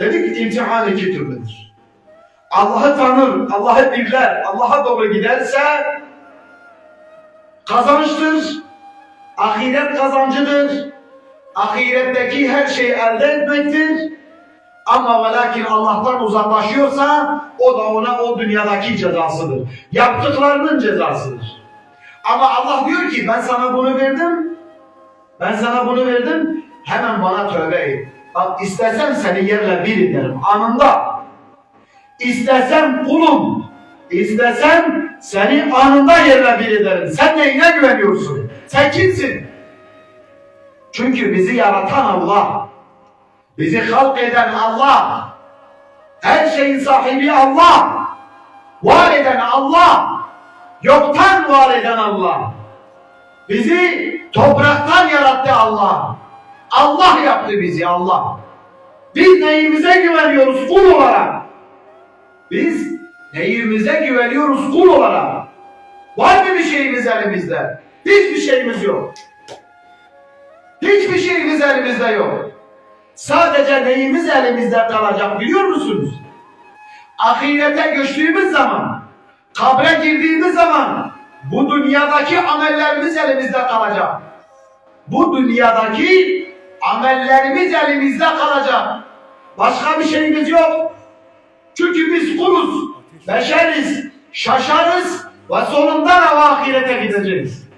Dedik imtihan iki türlüdür. Allah'ı tanır, Allah'ı birler, Allah'a doğru giderse kazançtır, ahiret kazancıdır, ahiretteki her şeyi elde etmektir. Ama ve lakin Allah'tan uzaklaşıyorsa o da ona o dünyadaki cezasıdır. Yaptıklarının cezasıdır. Ama Allah diyor ki ben sana bunu verdim. Ben sana bunu verdim. Hemen bana tövbe et. Bak istesem seni yerle bir ederim anında. İstesem kulum. İstesem seni anında yerle bir ederim. Sen neyine güveniyorsun? Sen kimsin? Çünkü bizi yaratan Allah. Bizi halk eden Allah. Her şeyin sahibi Allah. Var eden Allah. Yoktan var eden Allah. Bizi topraktan yarattı Allah. Allah yaptı bizi Allah. Biz neyimize güveniyoruz kul olarak? Biz neyimize güveniyoruz kul olarak? Var mı bir şeyimiz elimizde? Hiçbir şeyimiz yok. Hiçbir şeyimiz elimizde yok. Sadece neyimiz elimizde kalacak biliyor musunuz? Ahirete göçtüğümüz zaman, kabre girdiğimiz zaman bu dünyadaki amellerimiz elimizde kalacak. Bu dünyadaki amellerimiz elimizde kalacak. Başka bir şeyimiz yok. Çünkü biz kuluz, beşeriz, şaşarız ve sonunda da ahirete gideceğiz.